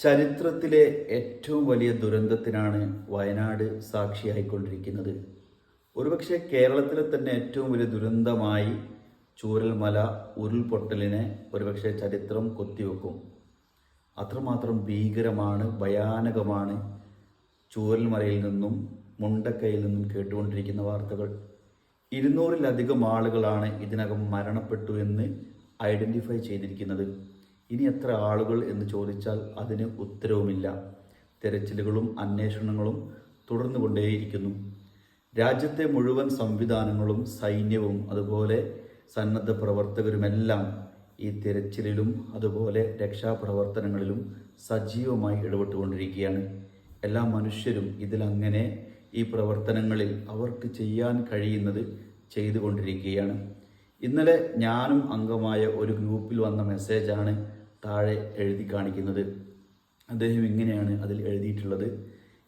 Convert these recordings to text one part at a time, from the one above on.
ചരിത്രത്തിലെ ഏറ്റവും വലിയ ദുരന്തത്തിനാണ് വയനാട് സാക്ഷിയായിക്കൊണ്ടിരിക്കുന്നത്. ഒരുപക്ഷെ കേരളത്തിലെ തന്നെ ഏറ്റവും വലിയ ദുരന്തമായി ചൂരൽമല ഉരുൾപൊട്ടലിനെ ഒരുപക്ഷെ ചരിത്രം കൊത്തിവെക്കും. അത്രമാത്രം ഭീകരമാണ് ഭയാനകമാണ് ചൂരൽമലയിൽ നിന്നും മുണ്ടക്കയിൽ നിന്നും കേട്ടുകൊണ്ടിരിക്കുന്ന വാർത്തകൾ. ഇരുന്നൂറിലധികം ആളുകളാണ് ഇതിനകം മരണപ്പെട്ടു എന്ന് ഐഡന്റിഫൈ ചെയ്തിരിക്കുന്നത്. ഇനി എത്ര ആളുകൾ എന്ന് ചോദിച്ചാൽ അതിന് ഉത്തരവുമില്ല. തെരച്ചിലുകളും അന്വേഷണങ്ങളും തുടർന്നു കൊണ്ടേയിരിക്കുന്നു. രാജ്യത്തെ മുഴുവൻ സംവിധാനങ്ങളും സൈന്യവും അതുപോലെ സന്നദ്ധ പ്രവർത്തകരുമെല്ലാം ഈ തിരച്ചിലിലും അതുപോലെ രക്ഷാപ്രവർത്തനങ്ങളിലും സജീവമായി ഇടപെട്ടുകൊണ്ടിരിക്കുകയാണ്. എല്ലാ മനുഷ്യരും ഇതിലങ്ങനെ ഈ പ്രവർത്തനങ്ങളിൽ അവർക്ക് ചെയ്യാൻ കഴിയുന്നത് ചെയ്തുകൊണ്ടിരിക്കുകയാണ്. ഇന്നലെ ഞാനും അംഗമായ ഒരു ഗ്രൂപ്പിൽ വന്ന മെസ്സേജാണ് താഴെ എഴുതി കാണിക്കുന്നത്. അദ്ദേഹം ഇങ്ങനെയാണ് അതിൽ എഴുതിയിട്ടുള്ളത്.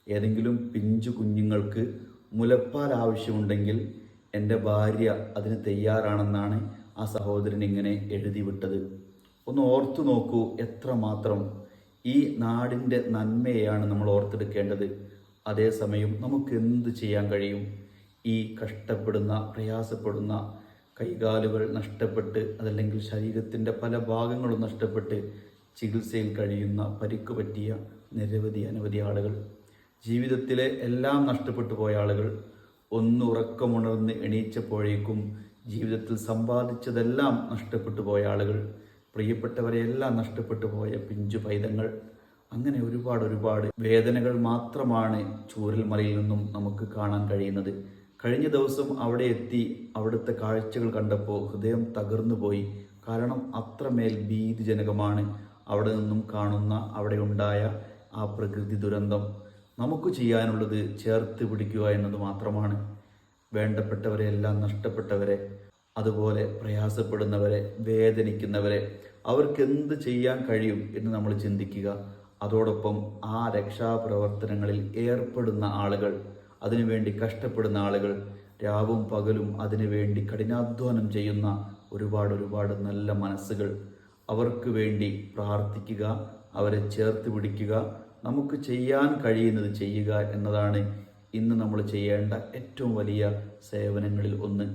ഏതെങ്കിലും പിഞ്ചു കുഞ്ഞുങ്ങൾക്ക് മുലപ്പാൽ ആവശ്യമുണ്ടെങ്കിൽ എന്റെ ഭാര്യ അതിന് തയ്യാറാണെന്നാണ് ആ സഹോദരൻ ഇങ്ങനെ എഴുതി വിട്ടത്. ഒന്ന് ഓർത്തു നോക്കൂ എത്രമാത്രം ഈ നാടിന്റെ നന്മയാണ് നമ്മൾ ഓർത്തെടുക്കേണ്ടത്. അതേസമയം നമുക്ക് എന്ത് ചെയ്യാൻ കഴിയും? ഈ കഷ്ടപ്പെടുന്ന പ്രയാസപ്പെടുന്ന കൈകാലുകൾ നഷ്ടപ്പെട്ട് അതല്ലെങ്കിൽ ശരീരത്തിന്റെ പല ഭാഗങ്ങളും നഷ്ടപ്പെട്ട് ചികിത്സയിൽ കഴിയുന്ന പരിക്ക് പറ്റിയ നിരവധി അനവധി ആളുകൾ ജീവിതത്തിലെ എല്ലാം നഷ്ടപ്പെട്ടു പോയ ആളുകൾ ഒന്ന് ഉറക്കമുണർന്ന് എണീച്ചപ്പോഴേക്കും ജീവിതത്തിൽ സമ്പാദിച്ചതെല്ലാം നഷ്ടപ്പെട്ടു പോയ ആളുകൾ പ്രിയപ്പെട്ടവരെയെല്ലാം നഷ്ടപ്പെട്ടു പോയ പിഞ്ചു പൈതങ്ങൾ. അങ്ങനെ ഒരുപാട് ഒരുപാട് വേദനകൾ മാത്രമാണ് ചൂരൽമലയിൽ നിന്നും നമുക്ക് കാണാൻ കഴിയുന്നത്. കഴിഞ്ഞ ദിവസം അവിടെ എത്തി അവിടുത്തെ കാഴ്ചകൾ കണ്ടപ്പോൾ ഹൃദയം തകർന്നു പോയി കാരണം അത്രമേൽ ഭീതിജനകമാണ് അവിടെ നിന്നും കാണുന്ന അവിടെ ഉണ്ടായ ആ പ്രകൃതി ദുരന്തം. നമുക്ക് ചെയ്യാനുള്ളത് ചേർത്ത് പിടിക്കുക എന്നത് മാത്രമാണ്. വേണ്ടപ്പെട്ടവരെ എല്ലാം നഷ്ടപ്പെട്ടവരെ അതുപോലെ പ്രയാസപ്പെടുന്നവരെ വേദനിക്കുന്നവരെ അവർക്ക് എന്ത് ചെയ്യാൻ കഴിയും എന്ന് നമ്മൾ ചിന്തിക്കുക. അതോടൊപ്പം ആ രക്ഷാപ്രവർത്തനങ്ങളിൽ ഏർപ്പെടുന്ന ആളുകൾ അതിനുവേണ്ടി കഷ്ടപ്പെടുന്ന ആളുകൾ രാവും പകലും അതിനുവേണ്ടി കഠിനാധ്വാനം ചെയ്യുന്ന ഒരുപാട് ഒരുപാട് നല്ല മനസ്സുകൾ. അവർക്ക് വേണ്ടി പ്രാർത്ഥിക്കുക അവരെ ചേർത്ത് പിടിക്കുക നമുക്ക് ചെയ്യാൻ കഴിയുന്നത് ചെയ്യുക എന്നതാണ് ഇന്ന് നമ്മൾ ചെയ്യേണ്ട ഏറ്റവും വലിയ സേവനങ്ങളിൽ ഒന്ന്.